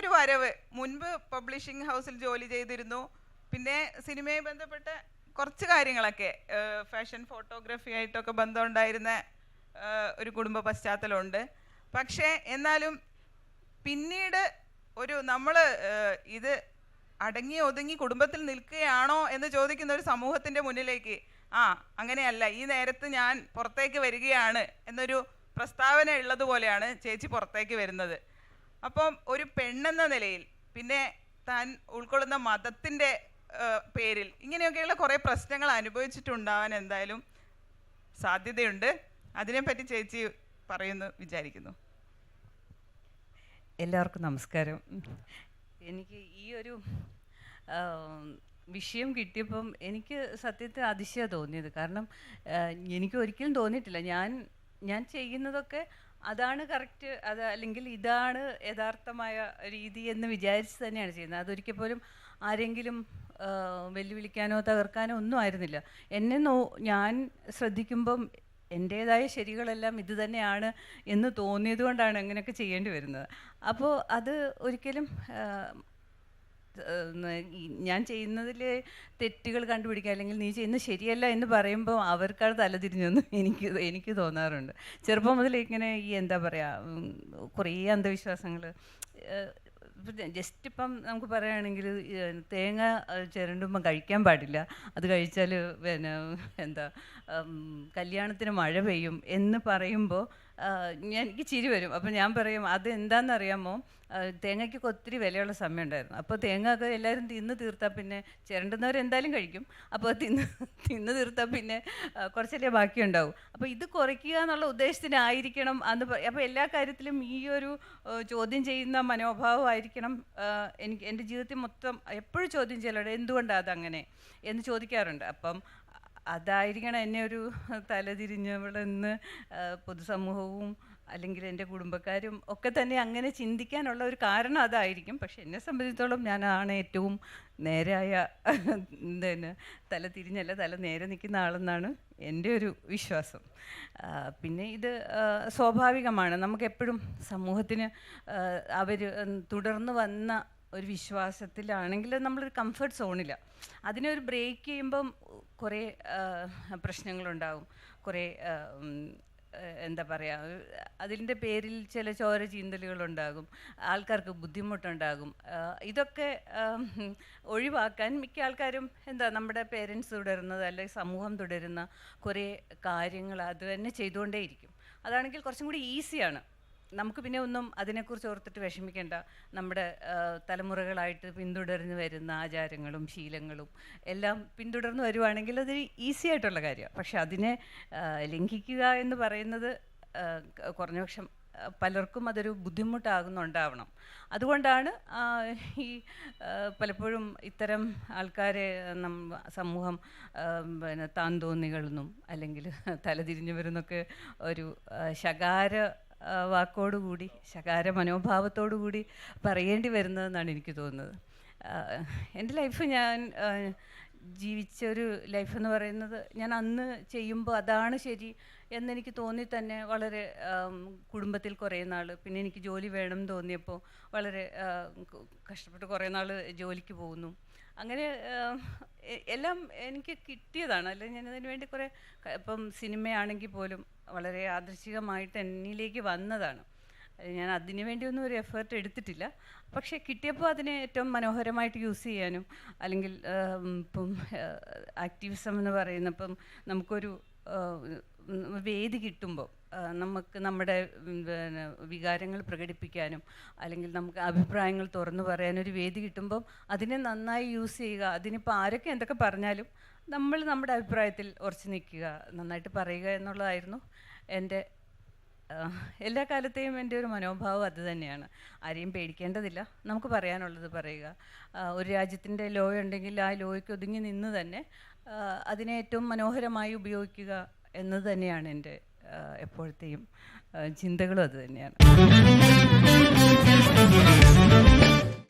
ഒരു വരവ്. മുൻപ് പബ്ലിഷിംഗ് ഹൗസിൽ ജോലി ചെയ്തിരുന്നു. പിന്നെ സിനിമയെ ബന്ധപ്പെട്ട കുറച്ച് കാര്യങ്ങളൊക്കെ ഫാഷൻ ഫോട്ടോഗ്രാഫി ആയിട്ടൊക്കെ ബന്ധമുണ്ടായിരുന്ന ഒരു കുടുംബ പശ്ചാത്തലമുണ്ട്. പക്ഷേ എന്നാലും പിന്നീട് ഒരു നമ്മൾ ഇത് അടങ്ങി ഒതുങ്ങി കുടുംബത്തിൽ നിൽക്കുകയാണോ എന്ന് ചോദിക്കുന്ന ഒരു സമൂഹത്തിന്റെ മുന്നിലേക്ക് ആ അങ്ങനെയല്ല. ഈ നേരത്ത് ഞാൻ പുറത്തേക്ക് വരികയാണ് എന്നൊരു പ്രസ്താവന ഉള്ളതുപോലെയാണ് ചേച്ചി പുറത്തേക്ക് വരുന്നത്. അപ്പം ഒരു പെണ്ണെന്ന നിലയിൽ പിന്നെ താൻ ഉൾക്കൊള്ളുന്ന മതത്തിന്റെ പേരിൽ ഇങ്ങനെയൊക്കെയുള്ള കുറേ പ്രശ്നങ്ങൾ അനുഭവിച്ചിട്ടുണ്ടാവാൻ എന്തായാലും സാധ്യതയുണ്ട്. അതിനെപ്പറ്റി ചേച്ചി പറയുന്നു വിചാരിക്കുന്നു. എല്ലാവർക്കും നമസ്കാരം. എനിക്ക് ഈ ഒരു വിഷയം കിട്ടിയപ്പം എനിക്ക് സത്യത്തിൽ അതിശയം തോന്നിയത്. കാരണം എനിക്ക് ഒരിക്കലും തോന്നിയിട്ടില്ല. ഞാൻ ഞാൻ ചെയ്യുന്നതൊക്കെ അതാണ് കറക്റ്റ് അത് അല്ലെങ്കിൽ ഇതാണ് യഥാർത്ഥമായ രീതി എന്ന് വിചാരിച്ച് തന്നെയാണ് ചെയ്യുന്നത്. അതൊരിക്കൽ പോലും ആരെങ്കിലും വെല്ലുവിളിക്കാനോ തകർക്കാനോ ഒന്നും ആയിരുന്നില്ല. എന്നെ നോ ഞാൻ ശ്രദ്ധിക്കുമ്പം എന്റേതായ ശരികളെല്ലാം ഇത് തന്നെയാണ് എന്ന് തോന്നിയത് കൊണ്ടാണ് അങ്ങനെയൊക്കെ ചെയ്യേണ്ടി വരുന്നത്. അപ്പോൾ അത് ഒരിക്കലും ഞാൻ ചെയ്യുന്നതിൽ തെറ്റുകൾ കണ്ടുപിടിക്കുക അല്ലെങ്കിൽ നീ ചെയ്യുന്നത് ശരിയല്ല എന്ന് പറയുമ്പോൾ അവർക്കാണ് തലതിരിഞ്ഞൊന്നും എനിക്ക് എനിക്ക് തോന്നാറുണ്ട്. ചെറുപ്പം മുതൽ ഇങ്ങനെ ഈ എന്താ പറയുക കുറേ അന്ധവിശ്വാസങ്ങൾ ജസ്റ്റ് ഇപ്പം നമുക്ക് പറയുകയാണെങ്കിൽ തേങ്ങ ചിരണ്ടുമ്പം കഴിക്കാൻ പാടില്ല. അത് കഴിച്ചാൽ പിന്നെ എന്താ കല്യാണത്തിന് മഴ പെയ്യും എന്ന് പറയുമ്പോൾ എനിക്ക് ചിരി വരും. അപ്പം ഞാൻ പറയും അത് എന്താണെന്നറിയാമോ തേങ്ങയ്ക്കൊക്കെ ഒത്തിരി വിലയുള്ള സമയമുണ്ടായിരുന്നു. അപ്പോൾ തേങ്ങ ഒക്കെ എല്ലാവരും തിന്ന് തീർത്താൽ പിന്നെ ചിരണ്ടുന്നവർ എന്തായാലും കഴിക്കും. അപ്പോൾ തിന്ന് തിന്ന് തീർത്താൽ പിന്നെ കുറച്ചല്ലേ ബാക്കി ഉണ്ടാവും അപ്പോൾ ഇത് കുറയ്ക്കുക എന്നുള്ള ഉദ്ദേശത്തിനായിരിക്കണം അന്ന് അപ്പോൾ എല്ലാ കാര്യത്തിലും ഈ ഒരു ചോദ്യം ചെയ്യുന്ന മനോഭാവമായിരിക്കണം എനിക്ക് എന്റെ ജീവിതത്തിൽ മൊത്തം എപ്പോഴും ചോദ്യം ചെയ്യലുണ്ട്. എന്തുകൊണ്ടാണ് അതങ്ങനെ? എന്ന് ചോദിക്കാറുണ്ട്. അപ്പം അതായിരിക്കണം എന്നെ ഒരു തലതിരിഞ്ഞവളെന്ന് പൊതുസമൂഹവും അല്ലെങ്കിൽ എന്റെ കുടുംബക്കാരും ഒക്കെ തന്നെ അങ്ങനെ ചിന്തിക്കാനുള്ള ഒരു കാരണം അതായിരിക്കും. പക്ഷെ എന്നെ സംബന്ധിച്ചിടത്തോളം ഞാനാണ് ഏറ്റവും നേരായ എന്താണ് തല തിരിഞ്ഞല്ല തല നേരെ നിൽക്കുന്ന ആളെന്നാണ് എന്റെ ഒരു വിശ്വാസം. പിന്നെ ഇത് സ്വാഭാവികമാണ്. നമുക്കെപ്പോഴും സമൂഹത്തിന് അവർ തുടർന്ന് വന്ന ഒരു വിശ്വാസത്തിലാണെങ്കിൽ നമ്മളൊരു കംഫർട്ട് സോണില്ല അതിനെ ഒരു ബ്രേക്ക് ചെയ്യുമ്പം കുറേ പ്രശ്നങ്ങളുണ്ടാവും. കുറേ എന്താ പറയുക അതിന്റെ പേരിൽ ചില ചോര ചീന്തലുകളുണ്ടാകും. ആൾക്കാർക്ക് ബുദ്ധിമുട്ടുണ്ടാകും. ഇതൊക്കെ ഒഴിവാക്കാൻ മിക്ക ആൾക്കാരും എന്താ നമ്മുടെ പേരൻസ് തുടരുന്നത് അല്ലെങ്കിൽ സമൂഹം തുടരുന്ന കുറേ കാര്യങ്ങൾ അത് തന്നെ ചെയ്തുകൊണ്ടേയിരിക്കും. അതാണെങ്കിൽ കുറച്ചും കൂടി ഈസിയാണ് നമുക്ക് പിന്നെ ഒന്നും അതിനെക്കുറിച്ച് ഓർത്തിട്ട് വിഷമിക്കേണ്ട. നമ്മുടെ തലമുറകളായിട്ട് പിന്തുടർന്ന് വരുന്ന ആചാരങ്ങളും ശീലങ്ങളും എല്ലാം പിന്തുടർന്ന് വരുവാണെങ്കിൽ അത് ഈസി ആയിട്ടുള്ള കാര്യമാണ്. പക്ഷെ അതിനെ ലംഘിക്കുക എന്ന് പറയുന്നത് കുറഞ്ഞപക്ഷം പലർക്കും അതൊരു ബുദ്ധിമുട്ടാകുന്നുണ്ടാവണം. അതുകൊണ്ടാണ് ഈ പലപ്പോഴും ഇത്തരം ആൾക്കാരെ നം സമൂഹം പിന്നെ താന്തോന്നികളെന്നും അല്ലെങ്കിൽ തലതിരിഞ്ഞവരെന്നൊക്കെ ഒരു ശകാര വാക്കോടുകൂടി ശകാര മനോഭാവത്തോടു കൂടി പറയേണ്ടി വരുന്നതെന്നാണ് എനിക്ക് തോന്നുന്നത്. എന്റെ ലൈഫ് ഞാൻ ആ, ജീവിച്ച ഒരു ലൈഫ് എന്ന് പറയുന്നത് ഞാൻ അന്ന് ചെയ്യുമ്പോൾ അതാണ് ശരി എന്നെനിക്ക് തോന്നി തന്നെ വളരെ കുടുംബത്തിൽ കുറേ നാൾ പിന്നെ എനിക്ക് ജോലി വേണം എന്ന് തോന്നിയപ്പോൾ വളരെ കഷ്ടപ്പെട്ട് കുറേ നാൾ ജോലിക്ക് പോകുന്നു. അങ്ങനെ എല്ലാം എനിക്ക് കിട്ടിയതാണ്. ഞാൻ അതിന് വേണ്ടി കുറേ ഇപ്പം സിനിമയാണെങ്കിൽ പോലും വളരെ ആദർശികമായിട്ട് എന്നിലേക്ക് വന്നതാണ്. ഞാൻ അതിനു വേണ്ടിയൊന്നും ഒരു എഫേർട്ട് എടുത്തിട്ടില്ല. പക്ഷേ കിട്ടിയപ്പോൾ അതിനെ ഏറ്റവും മനോഹരമായിട്ട് യൂസ് ചെയ്യാനും അല്ലെങ്കിൽ ഇപ്പം ആക്ടിവിസം എന്ന് പറയുന്ന ഇപ്പം നമുക്കൊരു വേദി കിട്ടുമ്പോൾ നമുക്ക് നമ്മുടെ വികാരങ്ങൾ പ്രകടിപ്പിക്കാനും അല്ലെങ്കിൽ നമുക്ക് അഭിപ്രായങ്ങൾ തുറന്നു പറയാനൊരു വേദി കിട്ടുമ്പം അതിനെ നന്നായി യൂസ് ചെയ്യുക അതിനിപ്പോൾ ആരൊക്കെ എന്തൊക്കെ പറഞ്ഞാലും നമ്മൾ നമ്മുടെ അഭിപ്രായത്തിൽ ഉറച്ചു നിൽക്കുക നന്നായിട്ട് പറയുക എന്നുള്ളതായിരുന്നു എന്റെ എല്ലാ കാലത്തെയും എന്റെ ഒരു മനോഭാവം അത് തന്നെയാണ്. ആരെയും പേടിക്കേണ്ടതില്ല. നമുക്ക് പറയാനുള്ളത് പറയുക ഒരു രാജ്യത്തിന്റെ ലോ ഉണ്ടെങ്കിൽ ആ ലോയ്ക്ക് ഒതുങ്ങി നിന്ന് തന്നെ അതിനെ ഏറ്റവും മനോഹരമായി ഉപയോഗിക്കുക എന്നത് തന്നെയാണ് എന്റെ എപ്പോഴത്തെയും ചിന്തകളും അത് തന്നെയാണ്.